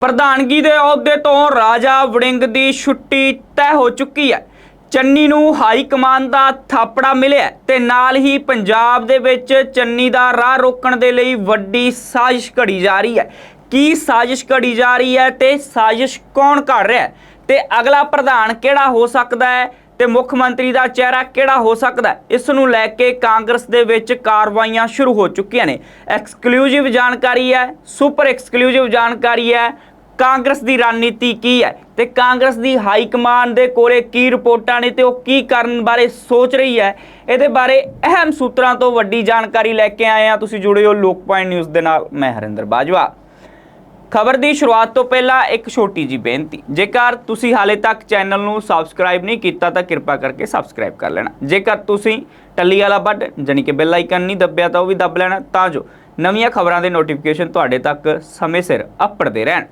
ਪ੍ਰਧਾਨਗੀ ਦੇ ਅਹੁਦੇ ਤੋਂ ਰਾਜਾ ਵੜਿੰਗ ਦੀ ਛੁੱਟੀ ਤੈਅ ਹੋ ਚੁੱਕੀ ਹੈ। ਚੰਨੀ ਨੂੰ ਹਾਈ ਕਮਾਨ ਦਾ ਥਾਪੜਾ ਮਿਲਿਆ ਹੈ ਤੇ ਨਾਲ ਹੀ ਪੰਜਾਬ ਦੇ ਵਿੱਚ ਚੰਨੀ ਦਾ ਰਾਹ ਰੋਕਣ ਦੇ ਲਈ ਵੱਡੀ ਸਾਜ਼ਿਸ਼ ਘੜੀ ਜਾ ਰਹੀ ਹੈ। ਕੀ ਸਾਜ਼ਿਸ਼ ਘੜੀ ਜਾ ਰਹੀ ਹੈ ਤੇ ਸਾਜ਼ਿਸ਼ ਕੌਣ ਘੜ ਰਿਹਾ ਹੈ? ਤੇ ਅਗਲਾ ਪ੍ਰਧਾਨ ਕਿਹੜਾ ਹੋ ਸਕਦਾ ਹੈ? ਤੇ ਮੁੱਖ ਮੰਤਰੀ ਦਾ ਚਿਹਰਾ ਕਿਹੜਾ ਹੋ ਸਕਦਾ ਇਸ ਨੂੰ ਲੈ ਕੇ ਕਾਂਗਰਸ ਦੇ ਵਿੱਚ ਕਾਰਵਾਈਆਂ ਸ਼ੁਰੂ ਹੋ ਚੁੱਕੀਆਂ ਨੇ। ਐਕਸਕਲੂਸਿਵ ਜਾਣਕਾਰੀ ਹੈ ਸੁਪਰ ਐਕਸਕਲੂਸਿਵ ਜਾਣਕਾਰੀ ਹੈ ਕਾਂਗਰਸ ਦੀ ਰਣਨੀਤੀ ਕੀ ਹੈ? ਤੇ ਕਾਂਗਰਸ ਦੀ ਹਾਈ ਕਮਾਂਡ ਦੇ ਕੋਲੇ ਕੀ ਰਿਪੋਰਟਾਂ ਨੇ ਤੇ ਉਹ ਕੀ ਕਰਨ ਬਾਰੇ ਸੋਚ ਰਹੀ ਹੈ? ਇਹਦੇ ਬਾਰੇ ਅਹਿਮ ਸੂਤਰਾਂ ਤੋਂ ਵੱਡੀ ਜਾਣਕਾਰੀ ਲੈ ਕੇ ਆਏ ਆ ਤੁਸੀਂ ਜੁੜੇ ਹੋ ਲੋਕ ਪੁਆਇੰਟ ਨਿਊਜ਼ ਦੇ ਨਾਲ। ਮੈਂ ਹਰਿੰਦਰ ਬਾਜਵਾ। ਖਬਰ ਦੀ ਸ਼ੁਰੂਆਤ ਤੋਂ ਪਹਿਲਾਂ ਇੱਕ ਛੋਟੀ ਜੀ ਬੇਨਤੀ। ਜੇਕਰ ਤੁਸੀਂ ਹਾਲੇ ਤੱਕ ਚੈਨਲ ਨੂੰ ਸਬਸਕ੍ਰਾਈਬ ਨਹੀਂ ਕੀਤਾ, ਤਾਂ ਕਿਰਪਾ ਕਰਕੇ ਸਬਸਕ੍ਰਾਈਬ ਕਰ ਲੈਣਾ। ਜੇਕਰ ਤੁਸੀਂ ਟੱਲੀ ਵਾਲਾ ਬਟਨ ਜਾਨੀ ਕਿ ਬੈਲ ਆਈਕਨ ਨਹੀਂ ਦੱਬਿਆ, ਤਾਂ ਉਹ ਵੀ ਦੱਬ ਲੈਣਾ। ਤਾਂ ਜੋ ਨਵੀਆਂ ਖਬਰਾਂ ਦੇ ਨੋਟੀਫਿਕੇਸ਼ਨ ਤੁਹਾਡੇ ਤੱਕ ਸਮੇਂ ਸਿਰ ਅੱਪੜਦੇ ਰਹਿਣ।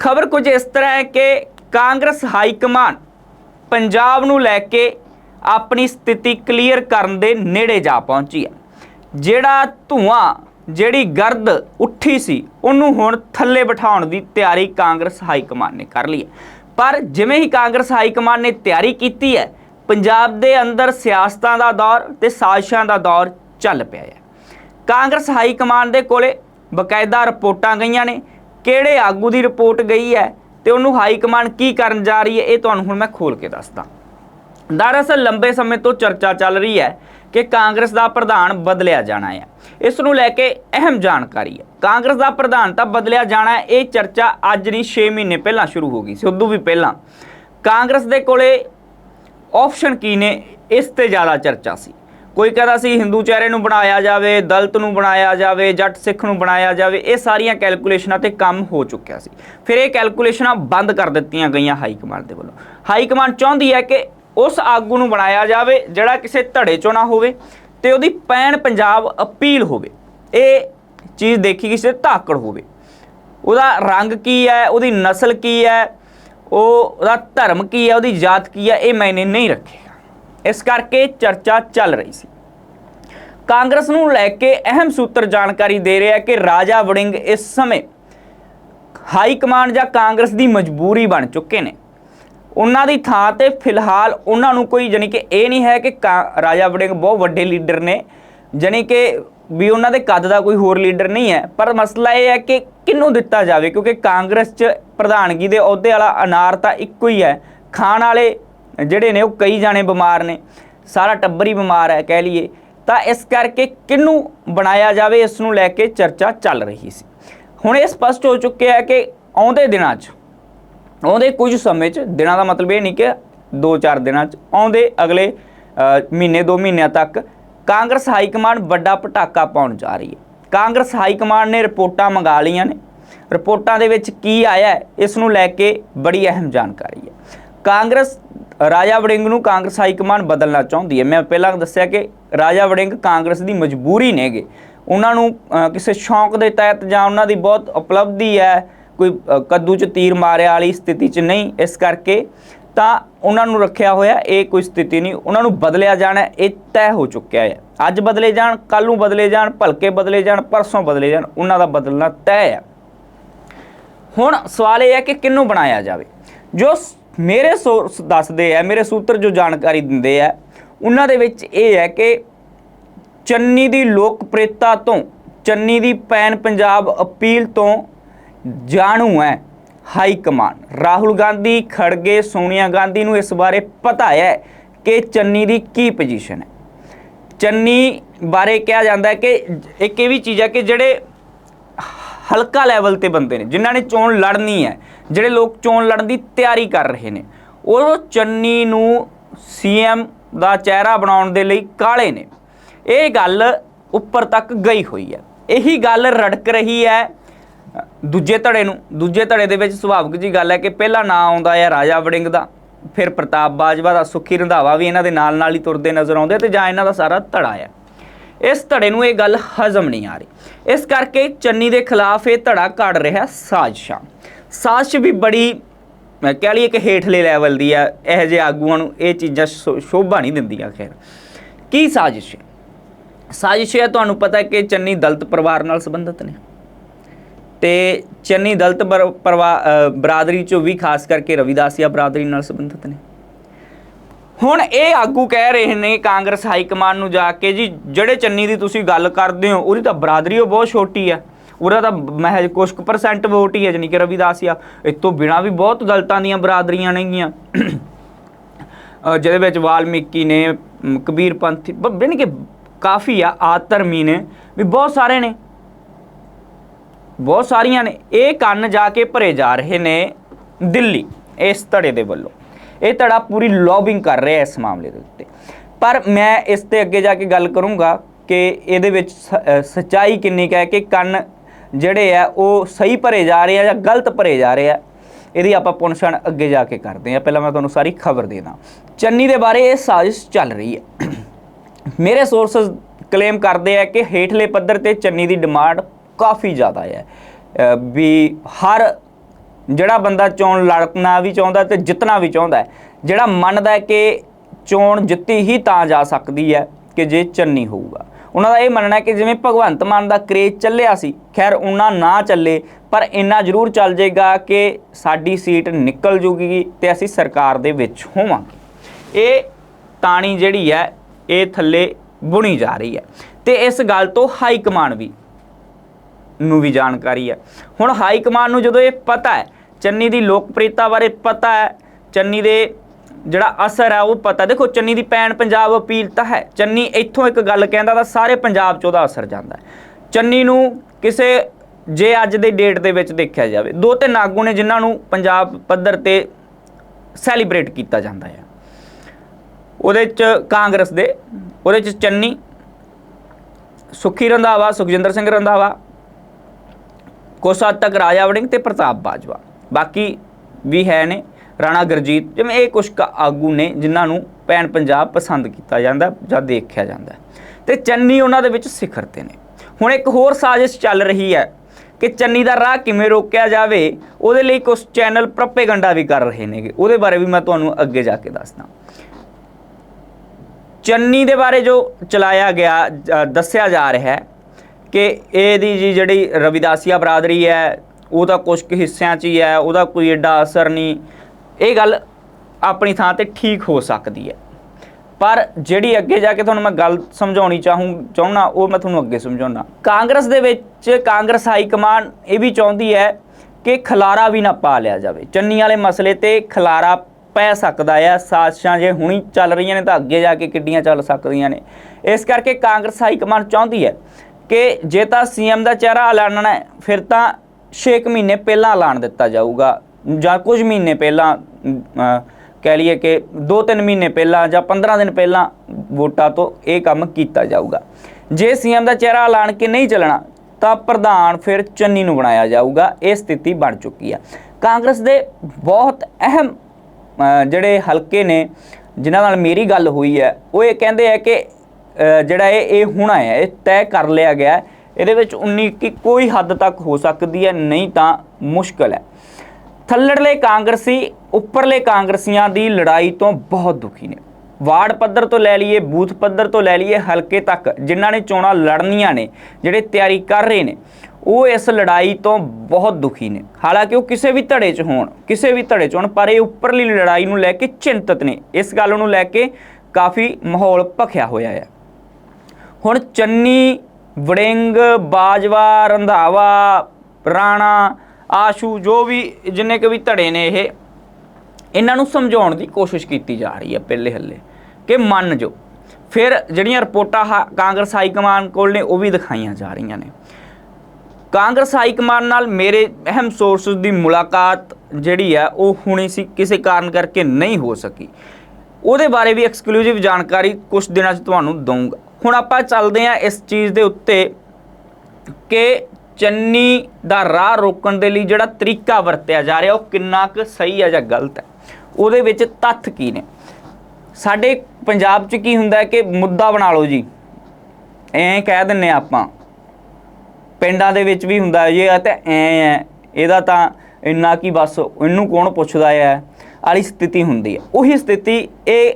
ਖਬਰ ਕੁਝ ਇਸ ਤਰ੍ਹਾਂ ਹੈ ਕਿ ਕਾਂਗਰਸ ਹਾਈ ਕਮਾਨ ਪੰਜਾਬ ਨੂੰ ਲੈ ਕੇ ਆਪਣੀ ਸਥਿਤੀ ਕਲੀਅਰ ਕਰਨ ਦੇ ਨੇੜੇ ਜਾ ਪਹੁੰਚੀ ਹੈ। ਜਿਹੜਾ ਧੂਆਂ, ਜਿਹੜੀ ਗਰਦ ਉੱਠੀ ਸੀ, ਉਹਨੂੰ ਹੁਣ ਥੱਲੇ ਬਿਠਾਉਣ ਦੀ ਤਿਆਰੀ ਕਾਂਗਰਸ ਹਾਈ ਕਮਾਨ ਨੇ ਕਰ ਲਈ ਹੈ। ਪਰ ਜਿਵੇਂ ਹੀ ਕਾਂਗਰਸ ਹਾਈ ਕਮਾਨ ਨੇ ਤਿਆਰੀ ਕੀਤੀ ਹੈ, ਪੰਜਾਬ ਦੇ ਅੰਦਰ ਸਿਆਸਤਾਂ ਦਾ ਦੌਰ ਤੇ ਸਾਜ਼ਿਸ਼ਾਂ ਦਾ ਦੌਰ ਚੱਲ ਪਿਆ ਹੈ। ਕਾਂਗਰਸ ਹਾਈ ਕਮਾਨ ਦੇ ਕੋਲੇ ਬਕਾਇਦਾ ਰਿਪੋਰਟਾਂ ਗਈਆਂ ਨੇ ਕਿਹੜੇ ਆਗੂ ਦੀ ਰਿਪੋਰਟ ਗਈ ਹੈ ਤੇ ਉਹਨੂੰ ਹਾਈ ਕਮਾਂਡ ਕੀ ਕਰਨ ਜਾ ਰਹੀ ਹੈ, ਇਹ ਤੁਹਾਨੂੰ ਹੁਣ ਮੈਂ ਖੋਲ ਕੇ ਦੱਸਦਾ। ਦਰਅਸਲ ਲੰਬੇ ਸਮੇਂ ਤੋਂ ਚਰਚਾ ਚੱਲ ਰਹੀ ਹੈ ਕਿ ਕਾਂਗਰਸ ਦਾ ਪ੍ਰਧਾਨ ਬਦਲਿਆ ਜਾਣਾ ਹੈ। ਇਸ ਨੂੰ ਲੈ ਕੇ ਅਹਿਮ ਜਾਣਕਾਰੀ ਹੈ। ਕਾਂਗਰਸ ਦਾ ਪ੍ਰਧਾਨ ਤਾਂ ਬਦਲਿਆ ਜਾਣਾ ਹੈ, ਇਹ ਚਰਚਾ ਅੱਜ ਨਹੀਂ 6 ਮਹੀਨੇ ਪਹਿਲਾਂ ਸ਼ੁਰੂ ਹੋ ਗਈ ਸੀ, ਉਦੋਂ ਵੀ ਪਹਿਲਾਂ। ਕਾਂਗਰਸ ਦੇ ਕੋਲੇ ਆਪਸ਼ਨ ਕੀ ਨੇ, ਇਸ ਤੇ ਜ਼ਿਆਦਾ ਚਰਚਾ ਸੀ। ਕੋਈ ਕਹਿੰਦਾ ਸੀ ਹਿੰਦੂ ਚਿਹਰੇ ਨੂੰ ਬਣਾਇਆ ਜਾਵੇ, ਦਲਤ ਨੂੰ ਬਣਾਇਆ ਜਾਵੇ, ਜੱਟ ਸਿੱਖ ਨੂੰ ਬਣਾਇਆ ਜਾਵੇ, ਇਹ ਸਾਰੀਆਂ ਕੈਲਕੂਲੇਸ਼ਨਾਂ ਤੇ ਕੰਮ ਹੋ ਚੁੱਕਿਆ ਸੀ। ਫਿਰ ਇਹ ਕੈਲਕੂਲੇਸ਼ਨਾਂ ਬੰਦ ਕਰ ਦਿੱਤੀਆਂ ਗਈਆਂ ਹਾਈ ਕਮਾਂਡ ਦੇ ਵੱਲੋਂ। ਹਾਈ ਕਮਾਂਡ ਚਾਹੁੰਦੀ ਹੈ ਕਿ ਉਸ ਆਗੂ ਨੂੰ ਬਣਾਇਆ ਜਾਵੇ ਜਿਹੜਾ ਕਿਸੇ ਧੜੇ ਚੋਂ ਨਾ ਹੋਵੇ ਤੇ ਉਹਦੀ ਪੈਣ ਪੰਜਾਬ ਅਪੀਲ ਹੋਵੇ। ਇਹ ਚੀਜ਼ ਦੇਖੀ ਕਿਸੇ ਧਾਕੜ ਹੋਵੇ। ਉਹਦਾ ਰੰਗ ਕੀ ਹੈ, ਉਹਦੀ ਨਸਲ ਕੀ ਹੈ, ਉਹ, ਉਹਦਾ ਧਰਮ ਕੀ ਹੈ, ਉਹਦੀ ਜਾਤ ਕੀ ਹੈ, ਇਹ ਮੈਨੇ ਨਹੀਂ ਰੱਖੇ। ਇਸ ਕਰਕੇ ਚਰਚਾ ਚੱਲ ਰਹੀ ਸੀ। ਕਾਂਗਰਸ ਨੂੰ ਲੈ ਕੇ ਅਹਿਮ ਸੂਤਰ ਜਾਣਕਾਰੀ ਦੇ ਰਿਹਾ ਕਿ ਰਾਜਾ ਵੜਿੰਗ ਇਸ ਸਮੇਂ ਹਾਈ ਕਮਾਂਡ ਜਾਂ ਕਾਂਗਰਸ ਦੀ ਮਜਬੂਰੀ ਬਣ ਚੁੱਕੇ ਨੇ। ਉਹਨਾਂ ਦੀ ਥਾਂ ਤੇ ਫਿਲਹਾਲ ਉਹਨਾਂ ਨੂੰ ਕੋਈ ਜਾਣੀ ਕਿ ਇਹ ਨਹੀਂ ਹੈ ਕਿ ਕਾ- ਰਾਜਾ ਵੜਿੰਗ ਬਹੁਤ ਵੱਡੇ ਲੀਡਰ ਨੇ, ਜਾਣੀ ਕਿ ਵੀ ਉਹਨਾਂ ਦੇ ਕੱਦ ਦਾ ਕੋਈ ਹੋਰ ਲੀਡਰ ਨਹੀਂ ਹੈ। ਪਰ ਮਸਲਾ ਇਹ ਹੈ ਕਿ ਕਿਹਨੂੰ ਦਿੱਤਾ ਜਾਵੇ? ਕਿਉਂਕਿ ਕਾਂਗਰਸ 'ਚ ਪ੍ਰਧਾਨਗੀ ਦੇ ਅਹੁਦੇ ਵਾਲਾ ਅਨਾਰ ਤਾਂ ਇੱਕੋ ਹੀ ਹੈ। ਖਾਣ ਵਾਲੇ ਜਿਹੜੇ ਨੇ ਉਹ ਕਈ ਜਾਣੇ ਬਿਮਾਰ ਨੇ, ਸਾਰਾ ਟੱਬਰ ਹੀ ਬਿਮਾਰ ਹੈ ਕਹਿ ਲਈਏ। ਤਾਂ ਇਸ ਕਰਕੇ ਕਿਹਨੂੰ ਬਣਾਇਆ ਜਾਵੇ, ਇਸ ਨੂੰ ਲੈ ਕੇ ਚਰਚਾ ਚੱਲ ਰਹੀ ਸੀ। ਹੁਣ ਇਹ ਸਪਸ਼ਟ ਹੋ ਚੁੱਕਿਆ ਹੈ ਕਿ ਆਉਂਦੇ ਦਿਨਾਂ 'ਚ, ਆਉਂਦੇ ਕੁਝ ਸਮੇਂ 'ਚ, ਦਿਨਾਂ ਦਾ ਮਤਲਬ ਇਹ ਨਹੀਂ ਕਿ 2-4 ਦਿਨਾਂ 'ਚ, ਆਉਂਦੇ ਅਗਲੇ ਮਹੀਨੇ 2 ਮਹੀਨਿਆਂ ਤੱਕ ਕਾਂਗਰਸ ਹਾਈ ਕਮਾਂਡ ਵੱਡਾ ਪਟਾਕਾ ਪਾਉਣ ਜਾ ਰਹੀ ਹੈ। ਕਾਂਗਰਸ ਹਾਈ ਕਮਾਂਡ ਨੇ ਰਿਪੋਰਟਾਂ ਮੰਗਾ ਲਈਆਂ ਨੇ। ਰਿਪੋਰਟਾਂ ਦੇ ਵਿੱਚ ਕੀ ਆਇਆ ਇਸ ਨੂੰ ਲੈ ਕੇ ਬੜੀ ਅਹਿਮ ਜਾਣਕਾਰੀ ਹੈ। ਕਾਂਗਰਸ ਰਾਜਾ ਵੜਿੰਗ ਨੂੰ ਕਾਂਗਰਸ ਹਾਈ ਕਮਾਂਡ ਬਦਲਣਾ ਚਾਹੁੰਦੀ ਹੈ। ਮੈਂ ਪਹਿਲਾਂ ਦੱਸਿਆ ਕਿ ਰਾਜਾ ਵੜਿੰਗ ਕਾਂਗਰਸ ਦੀ ਮਜਬੂਰੀ ਨੇਗੇ। ਉਹਨਾਂ ਨੂੰ ਕਿਸੇ ਸ਼ੌਂਕ ਦੇ ਤਹਿਤ ਜਾਂ ਉਹਨਾਂ ਦੀ ਬਹੁਤ ਉਪਲਬਧੀ ਹੈ, ਕੋਈ ਕੱਦੂ 'ਚ ਤੀਰ ਮਾਰਿਆ ਵਾਲੀ ਸਥਿਤੀ 'ਚ ਨਹੀਂ, ਇਸ ਕਰਕੇ ਤਾਂ ਉਹਨਾਂ ਨੂੰ ਰੱਖਿਆ ਹੋਇਆ ਇਹ ਕੋਈ ਸਥਿਤੀ ਨਹੀਂ। ਉਹਨਾਂ ਨੂੰ ਬਦਲਿਆ ਜਾਣਾ ਇਹ ਤੈਅ ਹੋ ਚੁੱਕਿਆ ਹੈ। ਅੱਜ ਬਦਲੇ ਜਾਣ ਕੱਲ ਨੂੰ ਬਦਲੇ ਜਾਣ, ਭਲਕੇ ਬਦਲੇ ਜਾਣ, ਪਰਸੋਂ ਬਦਲੇ ਜਾਣ, ਉਹਨਾਂ ਦਾ ਬਦਲਣਾ ਤੈਅ ਹੈ। ਹੁਣ ਸਵਾਲ ਇਹ ਹੈ ਕਿ ਕਿਹਨੂੰ ਬਣਾਇਆ ਜਾਵੇ? ਜੋ ਮੇਰੇ ਸੋਰਸ ਦੱਸਦੇ ਆ, ਮੇਰੇ ਸੂਤਰ ਜੋ ਜਾਣਕਾਰੀ ਦਿੰਦੇ ਆ, ਉਹਨਾਂ ਦੇ ਵਿੱਚ ਇਹ ਹੈ ਕਿ ਚੰਨੀ ਦੀ ਲੋਕਪ੍ਰਿਯਤਾ ਤੋਂ, ਚੰਨੀ ਦੀ ਪੈਨ ਪੰਜਾਬ ਅਪੀਲ ਤੋਂ ਜਾਣੂ ਹੈ ਹਾਈ ਕਮਾਨ ਰਾਹੁਲ ਗਾਂਧੀ, ਖੜਗੇ, ਸੋਨੀਆ ਗਾਂਧੀ ਨੂੰ ਇਸ ਬਾਰੇ ਪਤਾ ਹੈ ਕਿ ਚੰਨੀ ਦੀ ਕੀ ਪੋਜੀਸ਼ਨ ਹੈ। ਚੰਨੀ ਬਾਰੇ ਕਿਹਾ ਜਾਂਦਾ ਹੈ ਕਿ, ਇੱਕ ਇਹ ਵੀ ਚੀਜ਼ ਹੈ ਕਿ ਜਿਹੜੇ ਹਲਕਾ ਲੈਵਲ ਤੇ ਬੰਦੇ ਨੇ, ਜਿਨ੍ਹਾਂ ਨੇ ਚੋਣ ਲੜਨੀ ਹੈ, ਜਿਹੜੇ ਲੋਕ ਚੋਣ ਲੜਨ ਦੀ ਤਿਆਰੀ ਕਰ ਰਹੇ ਨੇ, ਉਹ ਚੰਨੀ ਨੂੰ ਸੀਐਮ ਦਾ ਚਿਹਰਾ ਬਣਾਉਣ ਦੇ ਲਈ ਕਾਲੇ ਨੇ। ਇਹ ਗੱਲ ਉੱਪਰ ਤੱਕ ਗਈ ਹੋਈ ਹੈ। ਇਹੀ ਗੱਲ ਰੜਕ ਰਹੀ ਹੈ, ਦੂਜੇ ਧੜੇ ਨੂੰ। ਦੂਜੇ ਧੜੇ ਦੇ ਵਿੱਚ ਸੁਭਾਵਿਕ ਜੀ ਗੱਲ ਹੈ ਕਿ ਪਹਿਲਾ ਨਾਂ ਆਉਂਦਾ ਹੈ ਰਾਜਾ ਵੜਿੰਗ ਦਾ, ਫਿਰ ਪ੍ਰਤਾਪ ਬਾਜਵਾ ਦਾ, ਸੁੱਖੀ ਰੰਧਾਵਾ ਵੀ ਇਹਨਾਂ ਦੇ ਨਾਲ ਨਾਲ ਹੀ ਤੁਰਦੇ ਨਜ਼ਰ ਆਉਂਦੇ ਤੇ ਜਾਂ ਇਹਨਾਂ ਦਾ ਸਾਰਾ ਧੜਾ ਹੈ। ਇਸ ਧੜੇ ਨੂੰ ਇਹ ਗੱਲ ਹਜ਼ਮ ਨਹੀਂ ਆ ਰਹੀ। ਇਸ ਕਰਕੇ ਚੰਨੀ ਦੇ ਖਿਲਾਫ ਇਹ ਧੜਾ ਘੜ ਰਿਹਾ ਸਾਜ਼ਿਸ਼ਾਂ। ਸਾਜ਼ਿਸ਼ ਵੀ ਬੜੀ, ਮੈਂ ਕਹਿ ਲਈਏ ਕਿ ਹੇਠਲੇ ਲੈਵਲ ਦੀ ਆ ਇਹੋ ਜਿਹੇ ਆਗੂਆਂ ਨੂੰ ਇਹ ਚੀਜ਼ਾਂ ਸ਼ੋ- ਸ਼ੋਭਾ ਨਹੀਂ ਦਿੰਦੀਆਂ, ਖੈਰ। ਕੀ ਸਾਜ਼ਿਸ਼ ਹੈ? ਸਾਜ਼ਿਸ਼ ਹੈ, ਤੁਹਾਨੂੰ ਪਤਾ ਕਿ ਚੰਨੀ ਦਲਤ ਪਰਿਵਾਰ ਨਾਲ ਸੰਬੰਧਿਤ ਨੇ। ਤੇ ਚੰਨੀ ਦਲਤ ਬਰ- ਪਰਿਵਾ- ਬਰਾਦਰੀ ਚੋਂ ਵੀ ਖਾਸ ਕਰਕੇ ਰਵਿਦਾਸੀਆ ਬਰਾਦਰੀ ਨਾਲ ਸੰਬੰਧਿਤ ਨੇ। ਹੁਣ ਇਹ ਆਗੂ ਕਹਿ ਰਹੇ ਨੇ ਕਾਂਗਰਸ ਹਾਈ ਕਮਾਂਡ ਨੂੰ ਜਾ ਕੇ ਜੀ, ਜਿਹੜੇ ਚੰਨੀ ਦੀ ਤੁਸੀਂ ਗੱਲ ਕਰਦੇ ਹੋ, ਉਹਦੀ ਤਾਂ ਬਰਾਦਰੀ ਉਹ ਬਹੁਤ ਛੋਟੀ ਆ। ਉਹਦਾ ਤਾਂ ਮਹਿਜ ਕੁਛ ਕੁ ਪਰਸੈਂਟ ਵੋਟ ਹੀ ਹੈ ਜਾਨੀ ਕਿ ਰਵਿਦਾਸ ਰਵਿਦਾਸੀਆ ਇਸ ਤੋਂ ਬਿਨਾ ਵੀ ਬਹੁਤ ਦਲਤਾਂ ਦੀਆਂ ਬਰਾਦਰੀਆਂ ਨੇਗੀਆਂ। ਜਿਹਦੇ ਵਿੱਚ ਵਾਲਮੀਕੀ ਨੇ ਕਬੀਰ ਪੰਥੀ ਬ- ਕਿ ਕਾਫੀ ਆ, ਆਤਰਮੀ ਨੇ, ਵੀ ਬਹੁਤ ਸਾਰੇ ਨੇ। ਬਹੁਤ ਸਾਰੀਆਂ ਨੇ। ਇਹ ਕੰਨ ਜਾ ਕੇ ਭਰੇ ਜਾ ਰਹੇ ਨੇ ਦਿੱਲੀ, ਇਸ ਧੜੇ ਦੇ ਵੱਲੋਂ। ਇਹ ਧੜਾ ਪੂਰੀ ਲੌਬਿੰਗ ਕਰ ਰਿਹਾ ਇਸ ਮਾਮਲੇ ਦੇ ਉੱਤੇ। ਪਰ ਮੈਂ ਇਸ ਤੇ ਅੱਗੇ ਜਾ ਕੇ ਗੱਲ ਕਰੂੰਗਾ ਕਿ ਇਹਦੇ ਵਿੱਚ ਸ- ਸੱਚਾਈ ਕਿੰਨੀ ਕੁ ਹੈ ਕਿ ਕੰਨ ਜਿਹੜੇ ਆ ਉਹ ਸਹੀ ਭਰੇ ਜਾ ਰਹੇ ਆ ਜਾਂ ਗਲਤ ਭਰੇ ਜਾ ਰਹੇ ਆ, ਇਹਦੀ ਆਪਾਂ ਪੁਨਛਣ ਅੱਗੇ ਜਾ ਕੇ ਕਰਦੇ ਆ ਪਹਿਲਾਂ ਮੈਂ ਤੁਹਾਨੂੰ ਸਾਰੀ ਖਬਰ ਦੇ ਦਾਂ ਚੰਨੀ ਦੇ ਬਾਰੇ ਇਹ ਸਾਜ਼ਿਸ਼ ਚੱਲ ਰਹੀ ਹੈ। ਮੇਰੇ ਸੋਰਸਸ ਕਲੇਮ ਕਰਦੇ ਆ ਕਿ ਹੇਠਲੇ ਪੱਧਰ ਤੇ ਚੰਨੀ ਦੀ ਡਿਮਾਂਡ ਕਾਫੀ ਜ਼ਿਆਦਾ ਹੈ। ਵੀ ਹਰ ਜਿਹੜਾ ਬੰਦਾ ਚੋਣ ਲੜਨਾ ਵੀ ਚਾਹੁੰਦਾ ਤੇ ਜਿੱਤਣਾ ਵੀ ਚਾਹੁੰਦਾ ਜਿਹੜਾ ਮੰਨਦਾ ਹੈ ਕਿ ਚੋਣ ਜਿੱਤੀ ਹੀ ਤਾਂ ਜਾ ਸਕਦੀ ਹੈ ਕਿ ਜੇ ਚੰਨੀ ਹੋਊਗਾ। ਉਹਨਾਂ ਦਾ ਇਹ ਮੰਨਣਾ ਹੈ ਕਿ ਜਿਵੇਂ ਭਗਵੰਤ ਮਾਨ ਦਾ ਕਰੇਜ ਚੱਲਿਆ ਸੀ, ਖੈਰ ਉਹਨਾਂ ਨਾ ਚੱਲੇ, ਪਰ ਇੰਨਾ ਜ਼ਰੂਰ ਚੱਲ ਜਾਏਗਾ ਕਿ ਸਾਡੀ ਸੀਟ ਨਿਕਲ ਜੂਗੀ ਤੇ ਅਸੀਂ ਸਰਕਾਰ ਦੇ ਵਿੱਚ ਹੋਵਾਂਗੇ। ਇਹ ਤਾਣੀ ਜਿਹੜੀ ਹੈ, ਇਹ ਥੱਲੇ ਬੁਣੀ ਜਾ ਰਹੀ ਹੈ। ਤੇ ਇਸ ਗੱਲ ਤੋਂ ਹਾਈ ਕਮਾਂਡ ਵੀ ਨੂੰ ਵੀ ਜਾਣਕਾਰੀ ਹੈ। ਹੁਣ ਹਾਈ ਕਮਾਂਡ ਨੂੰ ਜਦੋਂ ਇਹ ਪਤਾ ਹੈ ਚੰਨੀ ਦੀ ਲੋਕਪ੍ਰਿਯਤਾ ਬਾਰੇ ਪਤਾ ਹੈ। ਚੰਨੀ ਦੇ ਜਿਹੜਾ ਅਸਰ ਹੈ, ਉਹ ਪਤਾ ਦੇਖੋ, ਚੰਨੀ ਦੀ ਪੈਣ ਪੰਜਾਬ ਅਪੀਲ ਤਾਂ ਹੈ। ਚੰਨੀ ਇੱਥੋਂ ਇੱਕ ਗੱਲ ਕਹਿੰਦਾ ਤਾਂ ਸਾਰੇ ਪੰਜਾਬ 'ਚ ਉਹਦਾ ਅਸਰ ਜਾਂਦਾ ਚੰਨੀ ਨੂੰ ਕਿਸੇ, ਜੇ ਅੱਜ ਦੇ ਡੇਟ ਦੇ ਵਿੱਚ ਦੇਖਿਆ ਜਾਵੇ, ਦੋ ਤਿੰਨ ਆਗੂ ਨੇ ਜਿਨ੍ਹਾਂ ਨੂੰ ਪੰਜਾਬ ਪੱਧਰ ਤੇ ਸੈਲੀਬ੍ਰੇਟ ਕੀਤਾ ਜਾਂਦਾ ਹੈ। ਉਹਦੇ ਚ ਕਾਂਗਰਸ ਦੇ, ਉਹਦੇ ਚ ਚੰਨੀ, ਸੁਖੀ ਰੰਧਾਵਾ, ਸੁਖਜਿੰਦਰ ਸਿੰਘ ਰੰਧਾਵਾ, ਕੁਛ ਹੱਦ ਤੱਕ ਰਾਜਾ ਵੜਿੰਗ ਤੇ ਪ੍ਰਤਾਪ ਬਾਜਵਾ। ਬਾਕੀ ਵੀ ਹੈ ਨੇ, ਰਾਣਾ ਗੁਰਜੀਤ, ਜਿਵੇਂ ਇਹ ਕੁਝ ਕੁ ਆਗੂ ਨੇ ਜਿਨ੍ਹਾਂ ਨੂੰ ਪੈਣ ਪੰਜਾਬ ਪਸੰਦ ਕੀਤਾ ਜਾਂਦਾ ਜਾਂ ਦੇਖਿਆ ਜਾਂਦਾ ਤੇ ਚੰਨੀ ਉਹਨਾਂ ਦੇ ਵਿੱਚ ਸਿਖਰ ਤੇ ਨੇ। ਹੁਣ ਇੱਕ ਹੋਰ ਸਾਜ਼ਿਸ਼ ਚੱਲ ਰਹੀ ਹੈ ਕਿ ਚੰਨੀ ਦਾ ਰਾਹ ਕਿਵੇਂ ਰੋਕਿਆ ਜਾਵੇ, ਉਹਦੇ ਲਈ ਕੁਝ ਚੈਨਲ ਪ੍ਰੋਪੇਗੈਂਡਾ ਵੀ ਕਰ ਰਹੇ ਨੇਗੇ। ਉਹਦੇ ਬਾਰੇ ਵੀ ਮੈਂ ਤੁਹਾਨੂੰ ਅੱਗੇ ਜਾ ਕੇ ਦੱਸਦਾ। ਚੰਨੀ ਦੇ ਬਾਰੇ ਜੋ ਚਲਾਇਆ ਗਿਆ ਦੱਸਿਆ ਜਾ ਰਿਹਾ ਹੈ ਕਿ ਇਹਦੀ ਜੀ ਜਿਹੜੀ ਰਵਿਦਾਸੀਆ ਬਰਾਦਰੀ ਹੈ ਉਹ ਤਾਂ ਕੁਝ ਕੁ ਹਿੱਸਿਆਂ 'ਚ ਹੀ ਹੈ, ਉਹਦਾ ਕੋਈ ਏਡਾ ਅਸਰ ਨਹੀਂ। ਇਹ ਗੱਲ ਆਪਣੀ ਥਾਂ ਤੇ ਠੀਕ ਹੋ ਸਕਦੀ ਹੈ। ਪਰ ਜਿਹੜੀ ਅੱਗੇ ਜਾ ਕੇ ਤੁਹਾਨੂੰ ਮੈਂ ਗੱਲ ਸਮਝਾਉਣੀ ਚਾਹੂੰ ਚਾਹੁੰਨਾ ਉਹ ਮੈਂ ਤੁਹਾਨੂੰ ਅੱਗੇ ਸਮਝਾਉਣਾ। ਕਾਂਗਰਸ ਦੇ ਵਿੱਚ ਕਾਂਗਰਸ ਹਾਈ ਕਮਾਨ ਇਹ ਵੀ ਚਾਹੁੰਦੀ ਹੈ ਕਿ ਖਲਾਰਾ ਵੀ ਨਾ ਪਾ ਲਿਆ ਜਾਵੇ। ਚੰਨੀ ਵਾਲੇ ਮਸਲੇ ਤੇ ਖਲਾਰਾ ਪੈ ਸਕਦਾ ਹੈ, ਸਾਜ਼ਿਸ਼ਾਂ ਜੇ ਹੁਣੀ ਚੱਲ ਰਹੀਆਂ ਨੇ ਤਾਂ ਅੱਗੇ ਜਾ ਕੇ ਕਿੱਡੀਆਂ ਚੱਲ ਸਕਦੀਆਂ ਨੇ। ਇਸ ਕਰਕੇ ਕਾਂਗਰਸ ਹਾਈ ਕਮਾਨ ਚਾਹੁੰਦੀ ਹੈ ਕਿ ਜੇ ਤਾਂ ਸੀਐਮ ਦਾ ਚਿਹਰਾ ਐਲਾਨਣਾ ਹੈ, ਫਿਰ ਤਾਂ 6 ਮਹੀਨੇ ਪਹਿਲਾਂ ਐਲਾਨ ਦਿੱਤਾ ਜਾਊਗਾ, ਜਾਂ ਕੁਝ ਮਹੀਨੇ ਪਹਿਲਾਂ ਕਹਿ ਲਈਏ ਕਿ 2-3 ਮਹੀਨੇ ਪਹਿਲਾਂ ਜਾਂ 15 ਦਿਨ ਪਹਿਲਾਂ ਵੋਟਾਂ ਤੋਂ ਇਹ ਕੰਮ ਕੀਤਾ ਜਾਊਗਾ ਜੇ ਸੀਐਮ ਦਾ ਚਿਹਰਾ ਐਲਾਨ ਕੇ ਨਹੀਂ ਚੱਲਣਾ, ਤਾਂ ਪ੍ਰਧਾਨ ਫਿਰ ਚੰਨੀ ਨੂੰ ਬਣਾਇਆ ਜਾਊਗਾ, ਇਹ ਸਥਿਤੀ ਬਣ ਚੁੱਕੀ ਆ ਕਾਂਗਰਸ ਦੇ ਬਹੁਤ ਅਹਿਮ ਜਿਹੜੇ ਹਲਕੇ ਨੇ, ਜਿਨ੍ਹਾਂ ਨਾਲ ਮੇਰੀ ਗੱਲ ਹੋਈ ਹੈ, ਉਹ ਇਹ ਕਹਿੰਦੇ ਆ ਕਿ ਜਿਹੜਾ ਇਹ ਇਹ ਹੋਣਾ ਹੈ, ਇਹ ਤੈਅ ਕਰ ਲਿਆ ਗਿਆ ਹੈ। ਇਹਦੇ ਵਿੱਚ 19 ਕੀ ਕੋਈ ਹੱਦ ਤੱਕ ਹੋ ਸਕਦੀ ਹੈ, ਨਹੀਂ ਤਾਂ ਮੁਸ਼ਕਲ ਹੈ। ਥੱਲੜਲੇ ਕਾਂਗਰਸੀ, ਉੱਪਰਲੇ ਕਾਂਗਰਸੀਆਂ ਦੀ ਲੜਾਈ ਤੋਂ ਬਹੁਤ ਦੁਖੀ ਨੇ। ਵਾਰਡ ਪੱਧਰ ਤੋਂ ਲੈ ਲਈਏ, ਬੂਥ ਪੱਧਰ ਤੋਂ ਲੈ ਲਈਏ, ਹਲਕੇ ਤੱਕ ਜਿਨ੍ਹਾਂ ਨੇ ਚੋਣਾਂ ਲੜਨੀਆਂ ਨੇ, ਜਿਹੜੇ ਤਿਆਰੀ ਕਰ ਰਹੇ ਨੇ, ਉਹ ਇਸ ਲੜਾਈ ਤੋਂ ਬਹੁਤ ਦੁਖੀ ਨੇ। ਹਾਲਾਂਕਿ ਉਹ ਕਿਸੇ ਵੀ ਧੜੇ 'ਚ ਹੋਣ, ਕਿਸੇ ਵੀ ਧੜੇ 'ਚ ਹੋਣ, ਪਰ ਇਹ ਉੱਪਰਲੀ ਲੜਾਈ ਨੂੰ ਲੈ ਕੇ ਚਿੰਤਤ ਨੇ। ਇਸ ਗੱਲ ਨੂੰ ਲੈ ਕੇ ਕਾਫੀ ਮਾਹੌਲ ਭਖਿਆ ਹੋਇਆ ਹੈ। ਹੁਣ ਚੰਨੀ ਵੜਿੰਗ, ਬਾਜਵਾ, ਰੰਧਾਵਾ, ਰਾਣਾ, ਆਸ਼ੂ, ਜੋ ਵੀ ਜਿੰਨੇ ਕੁ ਵੀ ਧੜੇ ਨੇ ਇਹ, ਇਹਨਾਂ ਨੂੰ ਸਮਝਾਉਣ ਦੀ ਕੋਸ਼ਿਸ਼ ਕੀਤੀ ਜਾ ਰਹੀ ਹੈ ਪਹਿਲੇ ਹੱਲੇ ਕਿ ਮੰਨ ਜੋ। ਫਿਰ ਜਿਹੜੀਆਂ ਰਿਪੋਰਟਾਂ ਹਾ- ਕਾਂਗਰਸ ਹਾਈ ਕਮਾਨ ਕੋਲ ਨੇ, ਉਹ ਵੀ ਦਿਖਾਈਆਂ ਜਾ ਰਹੀਆਂ ਨੇ। ਕਾਂਗਰਸ ਹਾਈ ਕਮਾਨ ਨਾਲ ਮੇਰੇ ਅਹਿਮ ਸੋਰਸਸ ਦੀ ਮੁਲਾਕਾਤ ਜਿਹੜੀ ਹੈ, ਉਹ ਹੋਣੀ ਸੀ, ਕਿਸੇ ਕਾਰਨ ਕਰਕੇ ਨਹੀਂ ਹੋ ਸਕੀ। ਉਹਦੇ ਬਾਰੇ ਵੀ ਐਕਸਕਲੂਸਿਵ ਜਾਣਕਾਰੀ ਕੁਝ ਦਿਨਾਂ 'ਚ ਤੁਹਾਨੂੰ ਦਊਂਗਾ। ਹੁਣ ਆਪਾਂ ਚੱਲਦੇ ਹਾਂ ਇਸ ਚੀਜ਼ ਦੇ ਉੱਤੇ ਕਿ ਚੰਨੀ ਦਾ ਰਾਹ ਰੋਕਣ ਦੇ ਲਈ ਜਿਹੜਾ ਤਰੀਕਾ ਵਰਤਿਆ ਜਾ ਰਿਹਾ ਉਹ ਕਿੰਨਾ ਕੁ ਸਹੀ ਹੈ ਜਾਂ ਗਲਤ ਹੈ। ਉਹਦੇ ਵਿੱਚ ਤੱਥ ਕੀ ਨੇ? ਸਾਡੇ ਪੰਜਾਬ 'ਚ ਕੀ ਹੁੰਦਾ ਕਿ ਮੁੱਦਾ ਬਣਾ ਲਓ ਜੀ। ਐਂ ਕਹਿ ਦਿੰਨੇ ਆਪਾਂ। ਪਿੰਡਾਂ ਦੇ ਵਿੱਚ ਵੀ ਹੁੰਦਾ ਜੇ ਇਹ ਤਾਂ ਐ ਹੈ। ਇਹਦਾ ਤਾਂ ਇੰਨਾ ਕੀ ਬਸ ਇਹਨੂੰ ਕੌਣ ਪੁੱਛਦਾ ਹੈ? ਵਾਲੀ ਸਥਿਤੀ ਹੁੰਦੀ ਹੈ। ਉਹੀ ਸਥਿਤੀ ਇਹ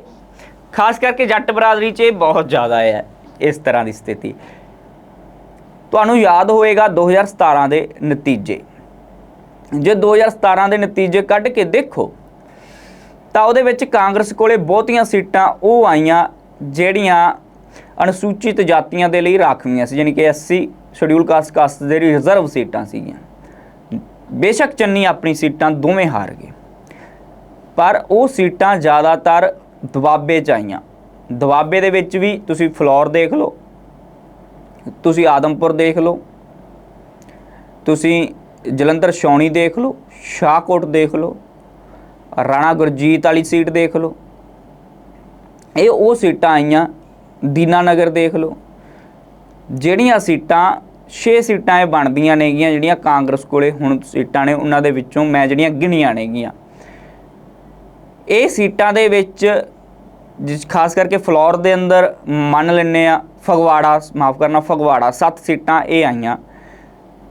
ਖਾਸ ਕਰਕੇ ਜੱਟ ਬਰਾਦਰੀ 'ਚ ਇਹ ਬਹੁਤ ਜ਼ਿਆਦਾ ਹੈ। ਇਸ ਤਰ੍ਹਾਂ ਦੀ ਸਥਿਤੀ। ਤੁਹਾਨੂੰ ਯਾਦ ਹੋਏਗਾ 2017 ਦੇ ਨਤੀਜੇ। ਜੇ 2017 ਦੇ ਨਤੀਜੇ ਕੱਢ ਕੇ ਦੇਖੋ, ਤਾਂ ਉਹਦੇ ਵਿੱਚ ਕਾਂਗਰਸ ਕੋਲੇ ਬਹੁਤੀਆਂ ਸੀਟਾਂ ਉਹ ਆਈਆਂ ਜਿਹੜੀਆਂ ਅਨੁਸੂਚਿਤ ਜਾਤੀਆਂ ਦੇ ਲਈ ਰਾਖਵੀਆਂ ਸੀ, ਯਾਨੀ ਕਿ ਐਸਸੀ ਸ਼ਡਿਊਲ ਕਾਸਟ ਕਾਸਟ ਦੇ ਲਈ ਰਿਜ਼ਰਵ ਸੀਟਾਂ ਸੀਗੀਆਂ। ਬੇਸ਼ੱਕ ਚੰਨੀ ਆਪਣੀ ਸੀਟਾਂ ਦੋਵੇਂ ਹਾਰ ਗਏ। ਪਰ ਉਹ ਸੀਟਾਂ ਜ਼ਿਆਦਾਤਰ ਦੁਆਬੇ ਚ ਆਈਆਂ। ਦੁਆਬੇ ਦੇ ਵਿੱਚ ਵੀ ਤੁਸੀਂ ਫਲੋਰ ਦੇਖ ਲਓ, ਤੁਸੀਂ ਆਦਮਪੁਰ ਦੇਖ ਲਓ, ਤੁਸੀਂ ਜਲੰਧਰ ਛਾਉਣੀ ਦੇਖ ਲਓ, ਸ਼ਾਹਕੋਟ ਦੇਖ ਲਓ, ਰਾਣਾ ਗੁਰਜੀਤ ਵਾਲੀ ਸੀਟ ਦੇਖ ਲਓ, ਇਹ ਉਹ ਸੀਟਾਂ ਆਈਆਂ ਦੀਨਾਨਗਰ ਦੇਖ ਲਓ, ਜਿਹੜੀਆਂ ਸੀਟਾਂ 6 ਸੀਟਾਂ ਇਹ ਬਣਦੀਆਂ ਨੇਗੀਆਂ, ਜਿਹੜੀਆਂ ਕਾਂਗਰਸ ਕੋਲੇ ਹੁਣ ਸੀਟਾਂ ਨੇ, ਉਹਨਾਂ ਦੇ ਵਿੱਚੋਂ ਮੈਂ ਜਿਹੜੀਆਂ ਗਿਣੀਆਂ ਨੇਗੀਆਂ। ਇਹ ਸੀਟਾਂ ਦੇ ਵਿੱਚ ਜਿਸ ਖਾਸ ਕਰਕੇ ਫਲੋਰ ਦੇ ਅੰਦਰ ਮੰਨ ਲੈਂਦੇ ਆ ਫਗਵਾੜਾ, ਮਾਫ ਕਰਨਾ, ਫਗਵਾੜਾ 7 ਸੀਟਾਂ ਇਹ ਆਈਆਂ।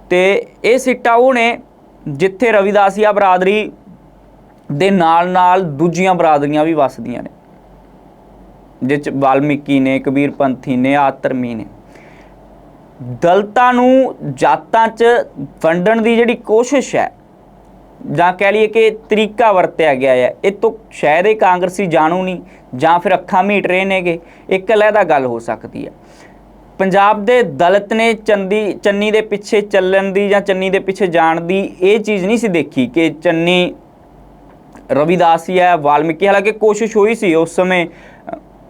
ਤੇ ਇਹ ਸੀਟਾਂ ਉਹ ਨੇ ਜਿੱਥੇ ਰਵਿਦਾਸੀਆ ਬਰਾਦਰੀ ਦੇ ਨਾਲ ਨਾਲ ਦੂਜੀਆਂ ਬਰਾਦਰੀਆਂ ਵੀ ਵਸਦੀਆਂ ਨੇ। ਜਿਹ 'ਚ ਵਾਲਮੀਕੀ ਨੇ, ਕਬੀਰ ਪੰਥੀ ਨੇ, ਆਤਰਮੀ ਨੇ। ਦਲਤਾਂ ਨੂੰ ਜਾਤਾਂ 'ਚ ਵੰਡਣ ਦੀ ਜਿਹੜੀ ਕੋਸ਼ਿਸ਼ ਹੈ ਜਾਂ ਕਹਿ ਲਈਏ ਕਿ ਤਰੀਕਾ ਵਰਤਿਆ ਗਿਆ ਹੈ। ਇਹ ਤੋਂ ਸ਼ਾਇਦ ਇਹ ਕਾਂਗਰਸੀ ਜਾਣੂ ਨਹੀਂ, ਜਾਂ ਫਿਰ ਅੱਖਾਂ ਮੀਟ ਰਹੇ ਨੇਗੇ। ਇੱਕ ਅਲੱਗਾ ਗੱਲ ਹੋ ਸਕਦੀ ਹੈ। ਪੰਜਾਬ ਦੇ ਦਲਤ ਨੇ ਚੰਦੀ, ਚੰਨੀ ਦੇ ਪਿੱਛੇ ਚੱਲਣ ਦੀ ਜਾਂ ਚੰਨੀ ਦੇ ਪਿੱਛੇ ਜਾਣ ਦੀ ਇਹ ਚੀਜ਼ ਨਹੀਂ ਸੀ ਦੇਖੀ ਕਿ ਚੰਨੀ ਰਵਿਦਾਸੀ ਹੈ ਵਾਲਮੀਕੀ। ਹਾਲਾਂਕਿ ਕੋਸ਼ਿਸ਼ ਹੋਈ ਸੀ ਉਸ ਸਮੇਂ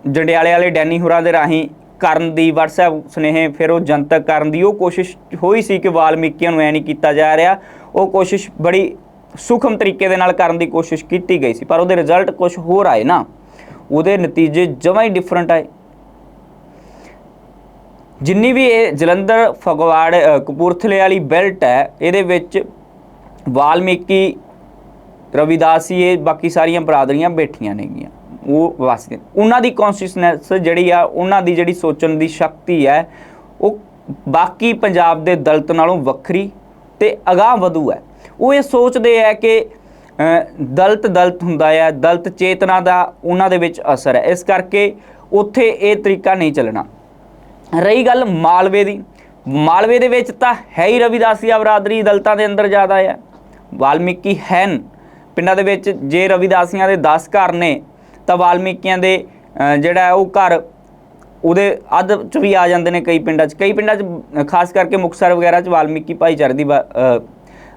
ਜੰਡਿਆਲੇ ਵਾਲੇ ਡੈਨੀ ਹੁਰਾਂ ਦੇ ਰਾਹੀਂ ਕਰਨ ਦੀ WhatsApp ਸੁਨੇਹੇ ਫਿਰ ਉਹ ਜਨਤਕ ਕਰਨ ਦੀ। ਉਹ ਕੋਸ਼ਿਸ਼ ਹੋਈ ਸੀ ਕਿ ਵਾਲਮੀਕੀਆਂ ਨੂੰ ਐ ਨਹੀਂ ਕੀਤਾ ਜਾ ਰਿਹਾ। ਉਹ ਕੋਸ਼ਿਸ਼ ਬੜੀ ਸੂਖਮ ਤਰੀਕੇ ਦੇ ਨਾਲ ਕਰਨ ਦੀ ਕੋਸ਼ਿਸ਼ ਕੀਤੀ ਗਈ ਸੀ, ਪਰ ਉਹਦੇ ਰਿਜ਼ਲਟ ਕੁਝ ਹੋਰ ਆਏ ਨਾ। ਉਹਦੇ ਨਤੀਜੇ ਜਮਾਂ ਹੀ ਡਿਫਰੈਂਟ ਆਏ। ਜਿੰਨੀ ਵੀ ਇਹ ਜਲੰਧਰ, ਫਗਵਾੜ ਕਪੂਰਥਲੇ ਵਾਲੀ ਬੈਲਟ ਹੈ, ਇਹਦੇ ਵਿੱਚ ਵਾਲਮੀਕੀ, ਰਵਿਦਾਸੀ ਇਹ ਬਾਕੀ ਸਾਰੀਆਂ ਬਰਾਦਰੀਆਂ ਬੈਠੀਆਂ ਨੇਗੀਆਂ। ਉਹ ਵਸਦੇ ਉਹਨਾਂ ਦੀ ਕੌਨਸ਼ੀਅਸਨੈਸ ਜਿਹੜੀ ਆ, ਉਹਨਾਂ ਦੀ ਜਿਹੜੀ ਸੋਚਣ ਦੀ ਸ਼ਕਤੀ ਹੈ, ਉਹ ਬਾਕੀ ਪੰਜਾਬ ਦੇ ਦਲਤ ਨਾਲੋਂ ਵੱਖਰੀ ਤੇ ਅਗਾਹ ਵਧੂ ਹੈ। ਉਹ ਇਹ ਸੋਚਦੇ ਹੈ ਕਿ ਦਲਤ ਦਲਤ ਹੁੰਦਾ ਹੈ ਦਲਤ ਚੇਤਨਾ ਦਾ ਉਹਨਾਂ ਦੇ ਵਿੱਚ ਅਸਰ ਹੈ। ਇਸ ਕਰਕੇ ਉੱਥੇ ਇਹ ਤਰੀਕਾ ਨਹੀਂ ਚੱਲਣਾ। ਰਹੀ ਗੱਲ ਮਾਲਵੇ ਦੀ। ਮਾਲਵੇ ਦੇ ਵਿੱਚ ਤਾਂ ਹੈ ਹੀ ਰਵਿਦਾਸੀਆ ਬਰਾਦਰੀ ਦਲਤਾਂ ਦੇ ਅੰਦਰ ਜ਼ਿਆਦਾ ਹੈ ਵਾਲਮੀਕੀ ਹਨ ਪਿੰਡਾਂ ਦੇ ਵਿੱਚ ਜੇ ਰਵਿਦਾਸੀਆਂ ਦੇ 10 ਘਰ ਨੇ, ਤਾਂ ਵਾਲਮੀਕੀਆਂ ਦੇ ਜਿਹੜਾ ਉਹ ਘਰ, ਉਹਦੇ ਅੱਧ ਚ ਵੀ ਆ ਜਾਂਦੇ ਨੇ ਕਈ ਪਿੰਡਾਂ 'ਚ। ਕਈ ਪਿੰਡਾਂ 'ਚ ਖਾਸ ਕਰਕੇ ਮੁਕਤਸਰ ਵਗੈਰਾ 'ਚ ਵਾਲਮੀਕੀ ਭਾਈਚਾਰੇ ਦੀ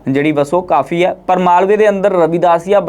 ਜਿਹੜੀ ਬਸ ਉਹ ਕਾਫੀ ਹੈ ਪਰ ਮਾਲਵੇ ਦੇ ਅੰਦਰ ਰਵਿਦਾਸੀਆ